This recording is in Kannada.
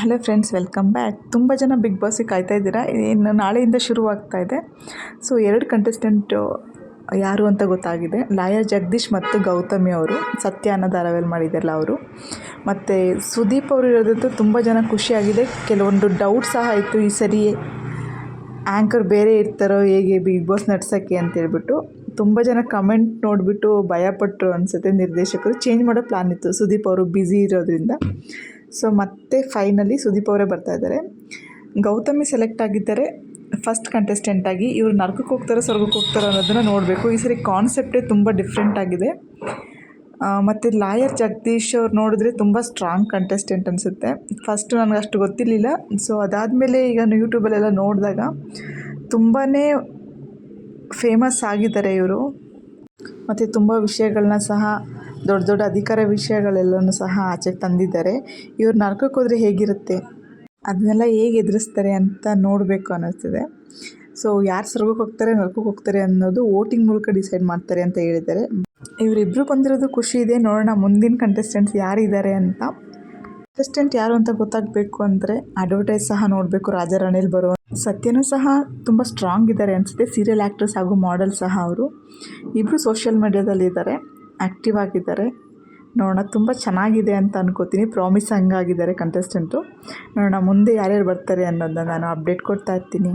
Hello friends, welcome back. ತುಂಬ ಜನ ಬಿಗ್ ಬಾಸಿಗೆ ಕಾಯ್ತಾ ಇದ್ದೀರಾ? ಇನ್ನು ನಾಳೆಯಿಂದ ಶುರುವಾಗ್ತಾ ಇದೆ. ಸೊ ಎರಡು ಕಂಟೆಸ್ಟೆಂಟು ಯಾರು ಅಂತ ಗೊತ್ತಾಗಿದೆ. ಲಾಯರ್ ಜಗದೀಶ್ ಮತ್ತು ಗೌತಮಿ ಅವರು. ಸತ್ಯ ಅನ್ನೋ ಧಾರಾವಾಹಿಯಲ್ಲಿ ಅವರು. ಮತ್ತು ಸುದೀಪ್ ಅವರು ಇರೋದಂತೂ ತುಂಬ ಜನ ಖುಷಿಯಾಗಿದೆ ಕೆಲವೊಂದು ಡೌಟ್ ಸಹ ಇತ್ತು ಈ ಸರಿ ಆ್ಯಂಕರ್ ಬೇರೆ ಇರ್ತಾರೋ ಹೇಗೆ ಬಿಗ್ ಬಾಸ್ ನಡ್ಸೋಕ್ಕೆ ಅಂತೇಳ್ಬಿಟ್ಟು ತುಂಬ ಜನ ಕಮೆಂಟ್ ನೋಡಿಬಿಟ್ಟು ಭಯಪಟ್ಟರು ಅನಿಸುತ್ತೆ ನಿರ್ದೇಶಕರು. ಚೇಂಜ್ ಮಾಡೋ ಪ್ಲ್ಯಾನ್ ಇತ್ತು. ಸುದೀಪ್ ಅವರು ಬ್ಯುಸಿ ಇರೋದ್ರಿಂದ. ಸೊ ಮತ್ತೆ ಫೈನಲಿ ಸುದೀಪ್ ಅವರೇ ಬರ್ತಾ ಇದ್ದಾರೆ. ಗೌತಮಿ ಸೆಲೆಕ್ಟ್ ಆಗಿದ್ದಾರೆ ಫಸ್ಟ್ ಕಂಟೆಸ್ಟೆಂಟ್ ಆಗಿ ಇವ್ರು ನರ್ಕಕ್ಕೆ ಹೋಗ್ತಾರೋ, ಸ್ವರ್ಗಕ್ಕೆ ಹೋಗ್ತಾರೋ ಅನ್ನೋದನ್ನು ನೋಡಬೇಕು. ಈ ಸರಿ ಕಾನ್ಸೆಪ್ಟೇ ತುಂಬ ಡಿಫ್ರೆಂಟ್ ಆಗಿದೆ. ಮತ್ತು ಲಾಯರ್ ಜಗದೀಶ್ ಅವ್ರು ನೋಡಿದ್ರೆ ತುಂಬ ಸ್ಟ್ರಾಂಗ್ ಕಂಟೆಸ್ಟೆಂಟ್ ಅನಿಸುತ್ತೆ. ಫಸ್ಟ್ ನನಗೆ ಅಷ್ಟು ಗೊತ್ತಿರಲಿಲ್ಲ. ಸೊ ಅದಾದಮೇಲೆ ಈಗ ಯೂಟ್ಯೂಬಲ್ಲೆಲ್ಲ ನೋಡಿದಾಗ ತುಂಬಾ ಫೇಮಸ್ ಆಗಿದ್ದಾರೆ ಇವರು. ಮತ್ತು ತುಂಬ ವಿಷಯಗಳನ್ನ ಸಹ ದೊಡ್ಡ ದೊಡ್ಡ ಅಧಿಕಾರ ವಿಷಯಗಳೆಲ್ಲನೂ ಸಹ ಆಚೆ ತಂದಿದ್ದಾರೆ. ಇವ್ರು ನರ್ಕಕ್ಕೆ ಹೋದರೆ ಹೇಗಿರುತ್ತೆ? ಅದನ್ನೆಲ್ಲ ಹೇಗೆ ಎದುರಿಸ್ತಾರೆ ಅಂತ ನೋಡಬೇಕು ಅನ್ನಿಸ್ತಿದೆ. ಸೊ ಯಾರು ಸ್ವರ್ಗಕ್ಕೆ ಹೋಗ್ತಾರೆ ನರ್ಕಕ್ಕೆ ಹೋಗ್ತಾರೆ ಅನ್ನೋದು ವೋಟಿಂಗ್ ಮೂಲಕ ಡಿಸೈಡ್ ಮಾಡ್ತಾರೆ ಅಂತ ಹೇಳಿದ್ದಾರೆ. ಇವರಿಬ್ಬರು ಬಂದಿರೋದು ಖುಷಿ ಇದೆ, ನೋಡೋಣ ಮುಂದಿನ ಕಂಟೆಸ್ಟೆಂಟ್ಸ್ ಯಾರಿದ್ದಾರೆ ಅಂತ. ಕಂಟೆಸ್ಟೆಂಟ್ ಯಾರು ಅಂತ ಗೊತ್ತಾಗಬೇಕು ಅಂದರೆ ಅಡ್ವರ್ಟೈಸ್ ಸಹ ನೋಡಬೇಕು ರಾಜಾರಾಣಿಯಲ್ಲಿ ಬರೋ ಸತ್ಯನೂ ಸಹ ತುಂಬ ಸ್ಟ್ರಾಂಗ್ ಇದ್ದಾರೆ ಅನಿಸುತ್ತೆ ಸೀರಿಯಲ್ ಆ್ಯಕ್ಟ್ರೆಸ್ ಹಾಗೂ ಮಾಡೆಲ್ ಸಹ ಅವರು. ಇಬ್ಬರು ಸೋಷಿಯಲ್ ಮೀಡ್ಯಾದಲ್ಲಿ ಇದ್ದಾರೆ ಆ್ಯಕ್ಟಿವ್ ಆಗಿದ್ದಾರೆ. ನೋಡೋಣ, ತುಂಬ ಚೆನ್ನಾಗಿದೆ ಅಂತ ಅನ್ಕೋತೀನಿ. ಪ್ರಾಮಿಸ್ ಹಂಗಾಗಿದ್ದಾರೆ ಕಂಟೆಸ್ಟೆಂಟು ನೋಡೋಣ, ಮುಂದೆ ಯಾರ್ಯಾರು ಬರ್ತಾರೆ ಅನ್ನೋದನ್ನ ನಾನು ಅಪ್ಡೇಟ್ ಕೊಡ್ತಾ ಇರ್ತೀನಿ.